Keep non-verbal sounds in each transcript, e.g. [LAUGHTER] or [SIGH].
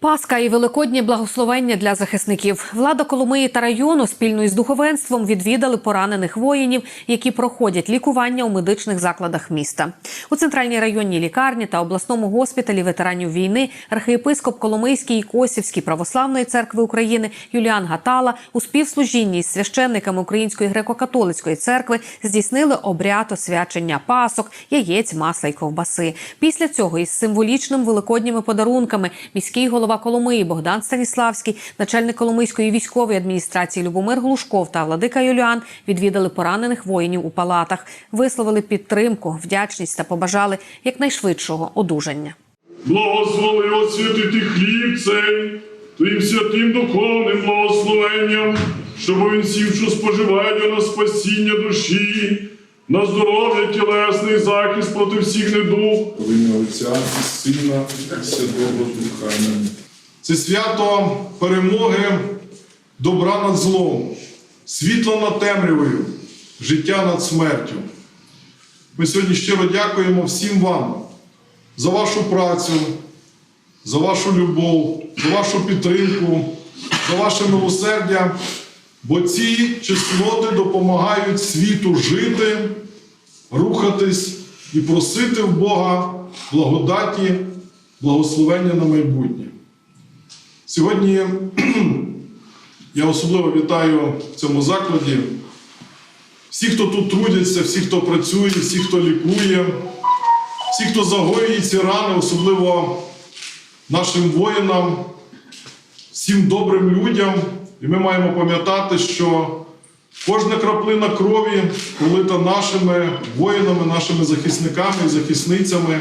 Пасха і великодні благословення для захисників. Влада Коломиї та району спільно із духовенством відвідали поранених воїнів, які проходять лікування у медичних закладах міста. У центральній районній лікарні та обласному госпіталі ветеранів війни архієпископ Коломийський і Косівський православної церкви України Юліан Гатала у співслужінні із священниками Української греко-католицької церкви здійснили обряд освячення пасок, яєць, масла й ковбаси. Після цього із символічним великодніми подарунками міський голова Коломиї. Богдан Станіславський, начальник Коломийської військової адміністрації Любомир Глушков та владика Юліан відвідали поранених воїнів у палатах, висловили підтримку, вдячність та побажали якнайшвидшого одужання. Благослови освятити хліб цей Твоїм святим духовним благословенням, щоб він сів, що споживає на спасіння душі, на здоров'я тілесний захист проти всіх недуг. В ім'я Отця і Сина і Святого Духа. Це свято перемоги добра над злом, світла над темрявою, життя над смертю. Ми сьогодні щиро дякуємо всім вам за вашу працю, за вашу любов, за вашу підтримку, за ваше милосердя, бо ці чесноти допомагають світу жити, рухатись і просити в Бога благодаті, благословення на майбутнє. Сьогодні [CLEARS THROAT] я особливо вітаю в цьому закладі всіх, хто тут трудяться, всіх, хто працює, всіх, хто лікує, всіх, хто загоює ці рани, особливо нашим воїнам, всім добрим людям. І ми маємо пам'ятати, що кожна краплина крові, пролита нашими воїнами, нашими захисниками і захисницями,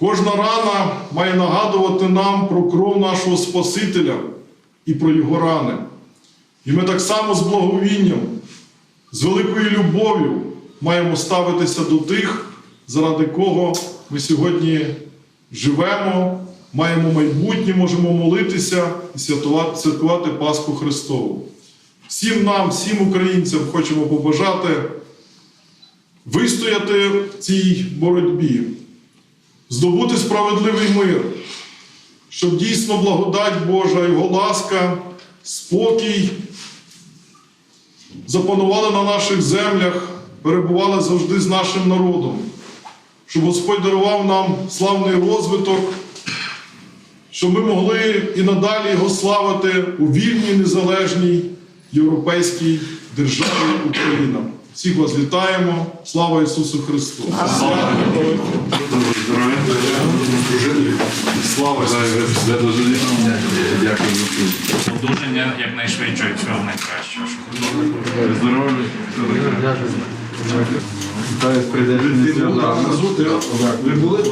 кожна рана має нагадувати нам про кров нашого Спасителя і про його рани. І ми так само з благовінням, з великою любов'ю маємо ставитися до тих, заради кого ми сьогодні живемо, маємо майбутнє, можемо молитися і святкувати, Пасху Христову. Всім нам, всім українцям хочемо побажати вистояти в цій боротьбі, здобути справедливий мир, щоб дійсно благодать Божа, Його ласка, спокій запанували на наших землях, перебували завжди з нашим народом, щоб Господь дарував нам славний розвиток, щоб ми могли і надалі його славити у вільній, незалежній європейській державі Україна. Всіх вас вітаємо. Слава Ісусу Христу! Слава Дякую. Одужання якнайшвидше і всього найкращого. Здоров'я. Ви були?